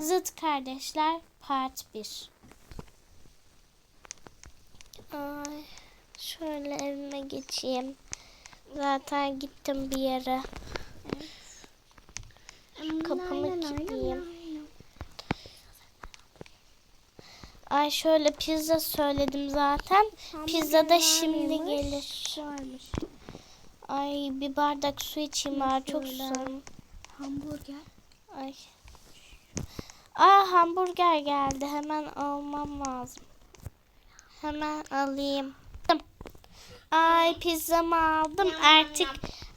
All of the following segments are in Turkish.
Zıt Kardeşler Part 1 Ay, şöyle evime geçeyim. Zaten gittim bir yere. Şu kapımı kilitleyeyim. Ay şöyle pizza söyledim zaten. Pizza da şimdi gelir. Varmış. Ay bir bardak su içeyim var çok susadım. Hamburger. Ay. Aa hamburger geldi. Hemen almam lazım. Hemen alayım. Ay pizzamı aldım. Artık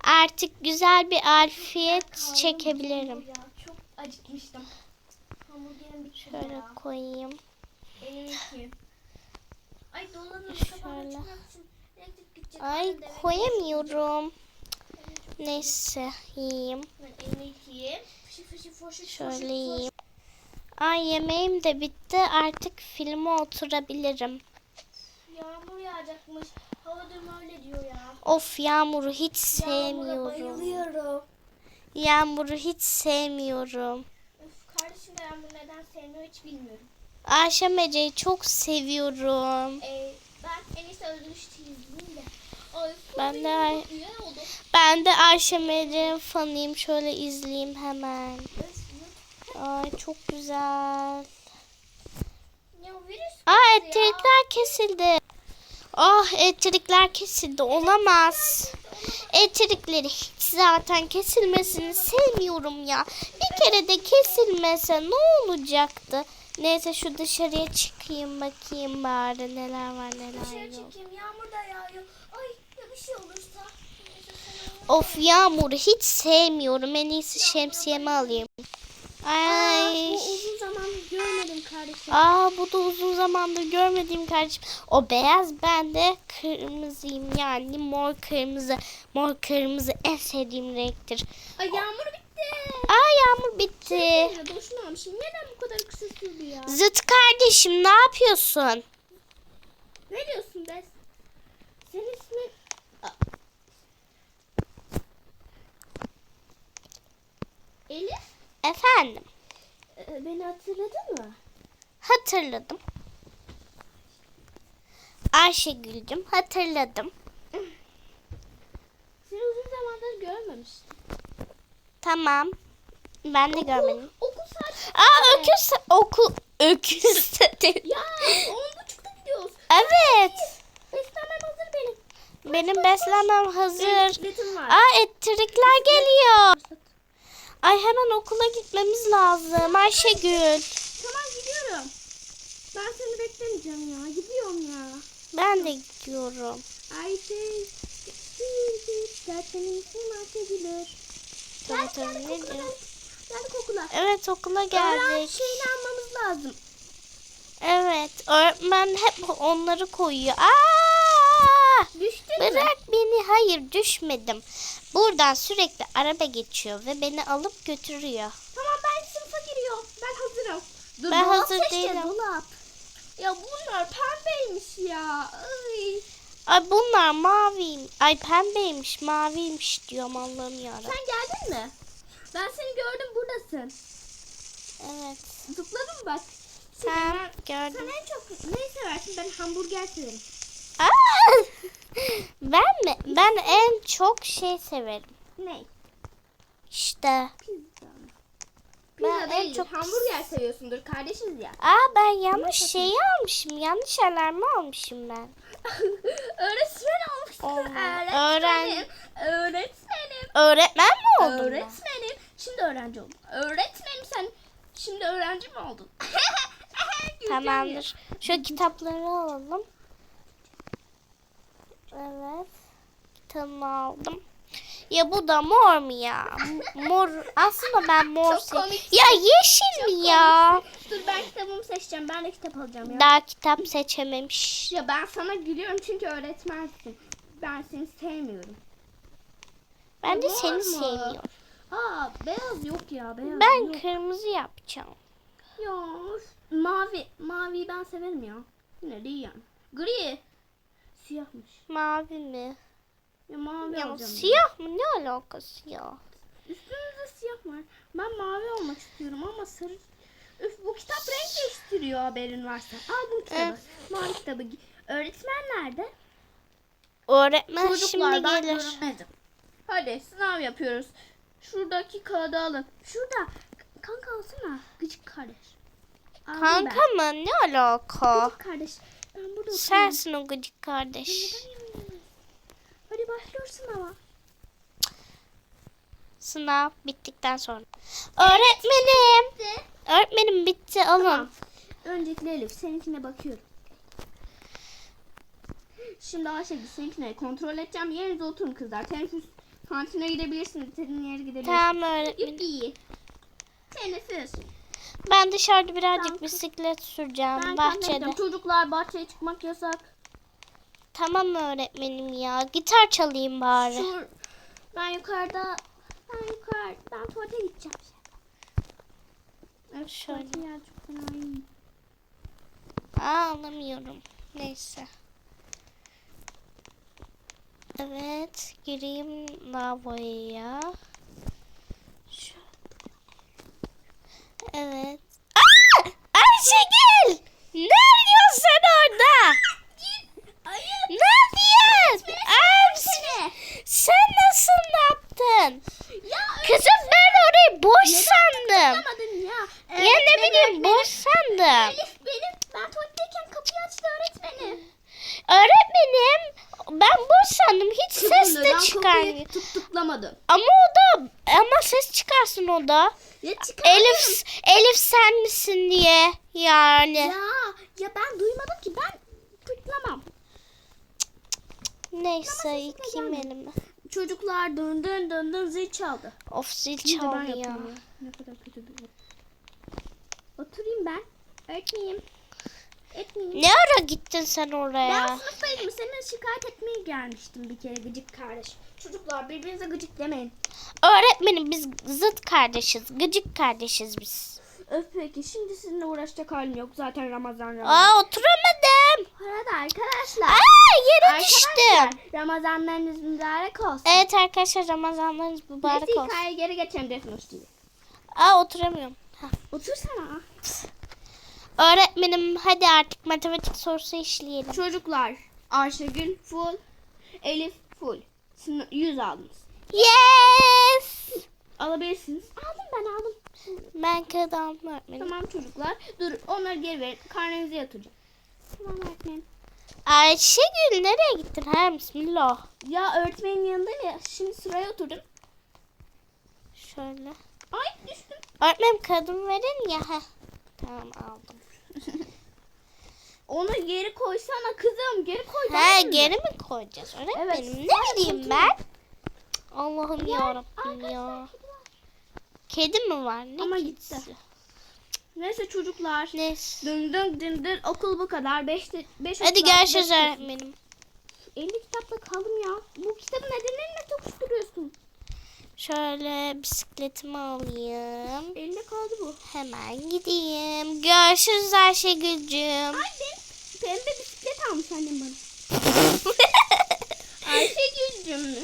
artık güzel bir afiyet çekebilirim. Çok acıkmıştım. Şöyle ya. koyayım. Ay Şöyle. Ay koyamıyorum. Neyse yiyeyim. Şöyle yiyeyim. Ay yemeğim de bitti. Artık filme oturabilirim. Yağmur yağacakmış. Hava durumu öyle diyor ya. Of yağmuru hiç Yağmura sevmiyorum. bayılıyorum. Yağmuru hiç sevmiyorum. Öf, kardeşim de yağmur neden sevmiyor hiç bilmiyorum. Ayşe Ece'yi çok seviyorum. Ee, ben en iyisi öldürüş izleyeyim de. Ay, Ben de- oldu. Ben de Ayşe Ece'nin fanıyım. Şöyle izleyeyim hemen. Öf, Ay çok güzel. Ya virüs Aa elektrikler kesildi. Ah elektrikler kesildi. Olamaz. Elektrikleri hiç zaten kesilmesini sevmiyorum ya. Bir kere de kesilmese ne olacaktı? Neyse şu dışarıya çıkayım bakayım bari neler var neler dışarı yok. çekeyim. Yağmur da yağıyor. Ay ya bir şey olursa. Of yağmuru hiç sevmiyorum. En iyisi şemsiyemi alayım. Ay. Bu uzun zaman görmedim kardeşim. Aa bu da uzun zamandır görmediğim kardeşim. O beyaz ben de kırmızıyım yani mor kırmızı. Mor kırmızı en sevdiğim renktir. Ay yağmur bitti. Aa yağmur bitti. Ya boşuna almışım. Neden bu kadar kısa sürdü ya? Zıt kardeşim ne yapıyorsun? Ne diyorsun be? Senin ismin... Aa. Elif, Efendim e, beni hatırladın mı? hatırladım. Ayşegül'cüm hatırladım. Seni uzun zamandır görmemiştim. Tamam. Ben de görmedim. Okul, okul saati. Aa öküz okul öküz. Ya on buçukta gidiyoruz. Evet. Beslenmem hazır benim. Benim beslenmem hazır. Aa elektrikler geliyor. Ay hemen okula gitmemiz lazım Ayşegül. Tamam gidiyorum. Ben seni beklemeyeceğim ya. Gidiyorum ya. Ben de gidiyorum. Ayşe. Dertlerin ismi Ayşegül'ür. Evet, Geldik, evet, geldik ne okula, diyor? geldik. Okula. Evet okula geldik. şeyini almamız lazım. Evet öğretmen hep onları koyuyor. Aa! Düştün mü? Bırak beni. Hayır düşmedim. Buradan sürekli araba geçiyor ve beni alıp götürüyor. Tamam ben sınıfa giriyorum. Ben hazırım. Dur, Ben hazır değilim. Dolap. Ya bunlar pembeymiş ya. Ay. Ay bunlar mavi. Ay pembeymiş maviymiş diyorum Allah'ım yarabbim. Sen geldin mi? Ben seni gördüm buradasın. Evet. Zıpladın mı bak? Sen Sen, gördüm. sen en çok neyi seversin? Ben hamburger severim. Aa! Ben mi? Ben en çok şey severim. Ne? İşte. Pizza. Ben Pizza en değil. çok- Hamburger seviyorsundur. Kardeşiz ya. Aa ben yanlış şeyi almışım. Yanlış alarmı almışım ben. Öğretmen olmuşsun. Öğretmenim. Öğretmenim. Öğretmen mi oldun ben? Öğretmenim. Şimdi öğrenci oldum. Öğretmenim sen şimdi öğrenci mi oldun? Tamamdır. Şu kitapları alalım. Evet. Kitabımı aldım. Ya bu da mor mu ya? Mor. Aslında ben mor Çok. Ya yeşil mi ya? Dur ben kitabımı seçeceğim. Ben de kitap alacağım ya. Daha kitap seçememiş. Ya ben sana gülüyorum çünkü öğretmensin. Ben seni sevmiyorum. Ben de Mor seni mu? sevmiyorum. Aa beyaz yok ya beyaz Ben yok. kırmızı yapacağım. Ya of. mavi maviyi ben severim ya. Ne değil yani. Gri. Siyahmış. Mavi mi? Ya mavi Ya alacağım. siyah mı? Ne alakası ya? Üstünüzde siyah var. Ben mavi olmak istiyorum ama sarı Üf, bu kitap renk değiştiriyor haberin varsa. Al bu kitabı. Evet. Mavi kitabı. Öğretmen nerede? Öğretmen Çocuklar şimdi gelir. görünmedim. Hadi sınav yapıyoruz. Şuradaki kağıdı alın. Şurada. Kanka alsana. Gıcık kardeş. Aldım Kanka ben. mı? Ne alaka? Gıcık kardeş. Ben burada. Sensin o gıcık kardeş. Hadi başlıyor sınava. Sınav bittikten sonra. Öğretmenim. De. Öğretmenim bitti alın. Tamam. Öncelikle Elif seninkine bakıyorum. Şimdi Ayşegül seninkine kontrol edeceğim. Yerinize oturun kızlar. Teneffüs kantine gidebilirsiniz. İstediğin yere gidebilirsiniz. Tamam öğretmenim. Yuppi. Teneffüs. Ben dışarıda birazcık Tamam. bisiklet süreceğim Ben bahçede. Çocuklar bahçeye çıkmak yasak. Tamam öğretmenim ya. Gitar çalayım bari. Şu, ben yukarıda ben yukarı ben tuvalete gideceğim. Evet, Şöyle. tuvalete ya çok fena iyi. Aa alamıyorum. Neyse. Evet. Gireyim lavaboya. Şu. Evet. Aa! Ayşegül! Ne arıyorsun sen orada? Hayır. Ne yapıyorsun? Aa, Seni. sen nasıl ne yaptın? Ya Kızım ben orayı boş sandım. Anlamadın ya. Ya ne bileyim boş sandım. Elif benim ben tuvaletteyken kapıyı açtı öğretmenim. Öğretmenim ben boş sandım. Hiç ses de çıkarmıyor. Tutuklamadım. Ama o da ama ses çıkarsın o da. Ya. Elif Elif sen misin diye yani. Ya ya ben duymadım ki ben tıklamam. Neyse gelme. elimi. Çocuklar dın dın dın dın zil çaldı. Of zil Şimdi ben çaldı ya. ya. Ne kadar kötü bir Oturayım ben. Öğretmeyeyim. Etmeyeyim. Ne ara gittin sen Ben oraya? sınıftaydım. Seni şikayet etmeye gelmiştim bir kere gıcık kardeş. Çocuklar birbirinize gıcık demeyin. Öğretmenim biz zıt kardeşiz. Gıcık kardeşiz biz. Öf peki şimdi sizinle uğraşacak halim yok. Zaten Ramazan Ramazan. Aa oturamadım. Arada arkadaşlar. Aa yere düştüm. Ramazanlarınız mübarek olsun. Evet arkadaşlar Ramazanlarınız mübarek Neyse olsun. hikayeye geri geçelim Defnoş TV. Aa oturamıyorum. Hah. Otursana. Öğretmenim hadi artık matematik sorusu işleyelim. Çocuklar Ayşegül full. Elif full. Sını- 100 aldınız. Yes! Alabilirsiniz. Aldım ben aldım. Ben kağıt aldım öğretmenim. Tamam çocuklar. Dur onları geri verin. Karnenize yatıracağım. Tamam öğretmenim. Ayşegül nereye gittin? Ha bismillah. Ya öğretmenin yanındayım ya. Şimdi sıraya oturdum. Şöyle. Ay düştüm. Öğretmenim kağıdımı verin ya. Heh. Tamam aldım. Onu geri koysana kızım. Geri koy. He geri mi koyacağız öğretmenim? Evet. Ne bileyim ben? Allah'ım Gel, yarabbim ya. kedi mi var? Ne Ama kedisi? gitti. Neyse çocuklar. Neyse. Dın dın dın dın okul bu kadar. 5 5 Hadi görüşürüz öğretmenim. Elinde kitapla kaldım ya. Bu kitabı neden eline tokuşturuyorsun? Şöyle bisikletimi alayım. Elinde kaldı bu. Hemen gideyim. Görüşürüz Ayşegül'cüğüm. Ay ben pembe bisiklet almış annem bana. Ayşegül'cüm mü?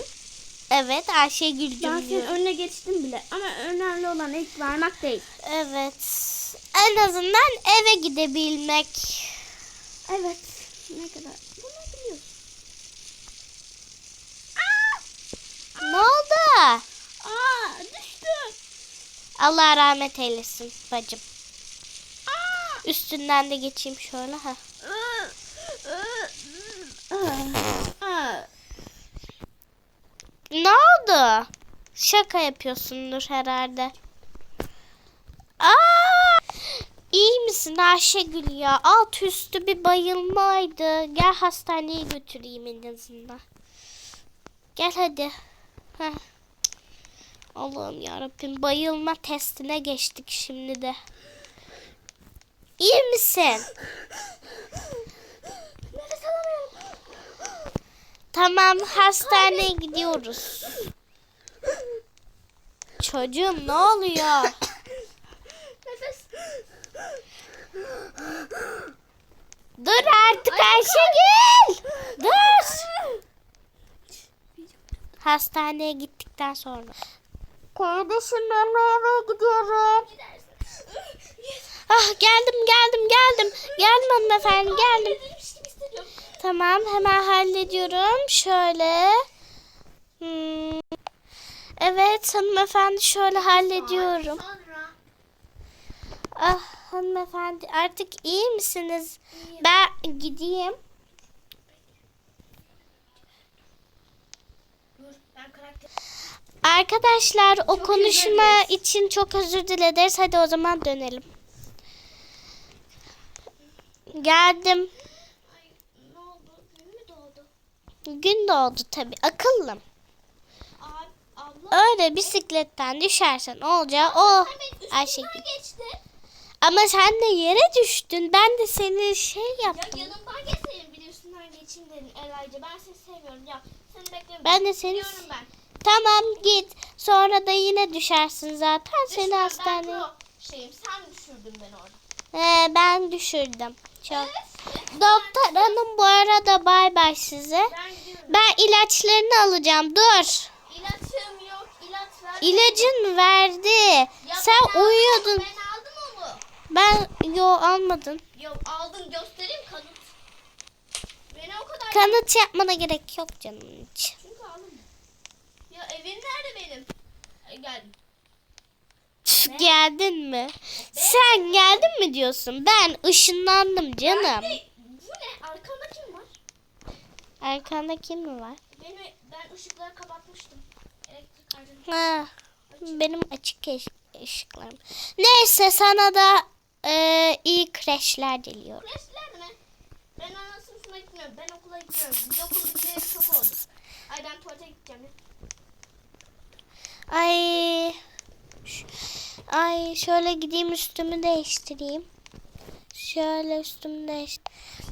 Evet Ben Ayşegül'cüğüm senin önüne geçtim bile. Ama önemli olan ilk varmak değil. Evet. En azından eve gidebilmek. Evet. Ne kadar? Bunu biliyorsun. Ne oldu? Allah rahmet eylesin bacım. Üstünden de geçeyim şöyle. ha. Ne oldu? Şaka yapıyorsundur herhalde. Aa! İyi misin Ayşegül ya? Alt üstü bir bayılmaydı. Gel hastaneye götüreyim en azından. Gel hadi. Heh. Allah'ım yarabbim bayılma testine geçtik şimdi de. İyi misin? Tamam hastaneye gidiyoruz. Çocuğum ne oluyor? Nefes. Dur artık Ayşegül. Dur. Hastaneye gittikten sonra. Kardeşim ben eve gidiyorum. Ah geldim geldim geldim. Geldim hanımefendi geldim. Tamam hemen hallediyorum. Şöyle. Hmm. Evet hanımefendi şöyle hallediyorum. Ah hanımefendi artık iyi misiniz? Ben gideyim. Dur ben karakter. Arkadaşlar o Çok konuşma için çok özür dileriz. Hadi o zaman dönelim. Geldim. Ay ne oldu? Gün mü doğdu? Gün doğdu tabii. Akıllım. Abi abla. Öyle bisikletten düşersen olacağı o Ayşegül. Ama sen de yere düştün. Ben de seni şey Ya yaptım. yanımdan geçseydin bir de üstünden geçeyim dedin Elaycı. Ben seni sevmiyorum ya. Seni bekliyorum. Ben de seni- Biliyorum ben. Tamam git. Sonra da yine düşersin zaten. Seni Düşme, hastaneye. Ben şeyim. Sen düşürdün beni orada. Ee, ben düşürdüm. Çok. Evet. Doktor hanım bu arada bay bay size. Ben. Ben ilaçlarını alacağım. Dur. İlaçım yok. İlaç ver. İlacın verdi. Ya Sen ben aldım, uyuyordun. Ben aldım onu. Ben yo almadın. Yok aldım göstereyim kanıt. Beni o kadar Kanıt yapmana gerek yok canım hiç. Evin nerede benim? Geldim. Geldin mi? Sen geldin mi diyorsun? Ben ışınlandım canım. Ben de- bu ne? Arkanda kim var? Arkanda kim mi var? Beni, ben ışıkları kapatmıştım. Elektrik. Ha, benim açık ışıklarım. Neyse sana da e, iyi kreşler diliyorum. Kreşler mi? Ben ana sınıfına gitmiyorum. Ben okula gidiyorum. Biz okul bitmeyeli çok oldu. Ay ben tuvalete gideceğim. Ay. Ay şöyle gideyim üstümü değiştireyim. Şöyle üstümü değiş.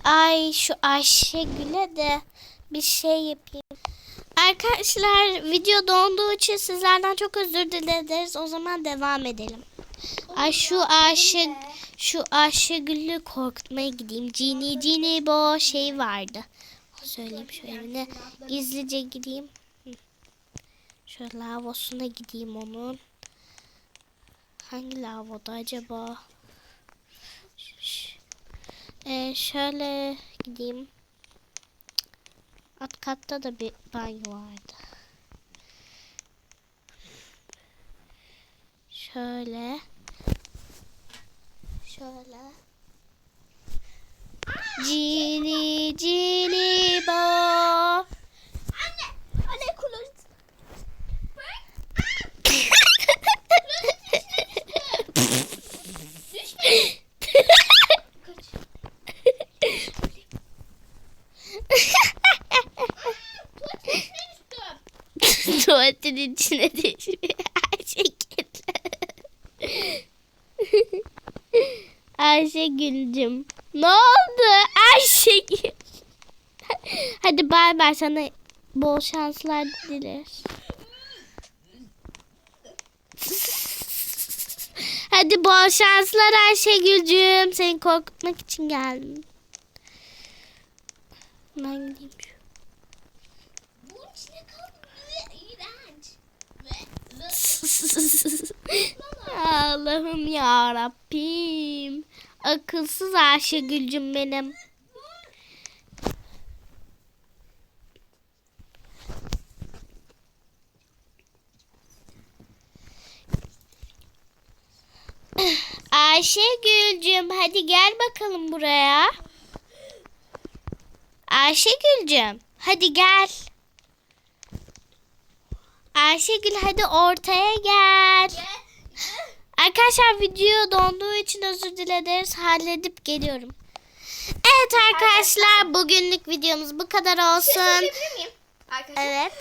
Ay şu Ayşegül'e de bir şey yapayım. Arkadaşlar video donduğu için sizlerden çok özür dileriz. O zaman devam edelim. Ay şu Ayşe şu Ayşegül'ü korkutmaya gideyim. Cini cini bo şey vardı. Söyleyeyim şu evine. Gizlice gideyim. Şöyle lavabosuna gideyim onun. Hangi lavaboda acaba? Ee, şöyle gideyim. Alt katta da bir banyo vardı. Şöyle. Şöyle. Cini cini bo. Tuvaletin içine düşmüyor Ayşegül. Ayşegül'cüm. Ne oldu Ayşegül? Hadi bay bay sana bol şanslar dileriz. Hadi bol şanslar Ayşegül'cüm. Seni korkutmak için geldim. Ben gideyim şu. Bunun içine kaldım. İğrenç. Ve- ve- Allah'ım ya Rabbim. Akılsız Ayşegül'cüm benim. Ayşegül'cüm hadi gel bakalım buraya. Ayşegül'cüm hadi gel. Ayşegül hadi ortaya gel. Arkadaşlar video donduğu için özür dileriz. Halledip geliyorum. Evet arkadaşlar bugünlük videomuz bu kadar Bir şey olsun. söyleyebilir miyim? Arkadaşlar. Evet.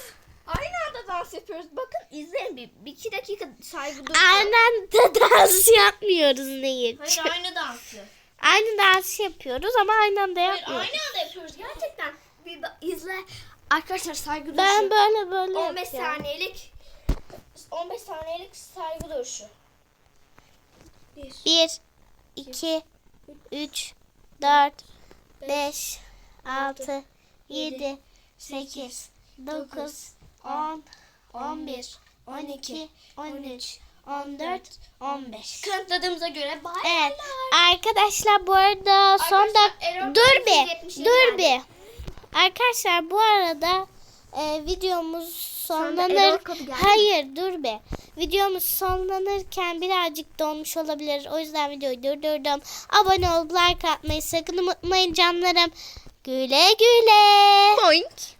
Aynı anda dans yapıyoruz. Bakın izleyin bir, bir iki dakika saygı durun. Aynen de dans yapmıyoruz Nehir. Hayır aynı dansı. Aynı dans yapıyoruz ama aynı anda Hayır yapmıyoruz. aynı anda yapıyoruz gerçekten. Bir ba- izle. Arkadaşlar saygı duruşu. Ben böyle böyle 15 yapıyorum. saniyelik 15 saniyelik saygı duruşu. 1 1, 2, 3, 4, 5, 6, 7, 8, 9, 10, 11, 12, 13, 14, 15. Kanıtladığımıza göre bay Evet. Arkadaşlar bu arada son Arkadaşlar, Erol dur bir 877 dur geldi. bir. Arkadaşlar bu arada e, videomuz sonlanır. Hayır dur be. Videomuz sonlanırken birazcık donmuş olabilir. O yüzden videoyu durdurdum. Abone olup like atmayı sakın unutmayın canlarım. Güle güle. Boink.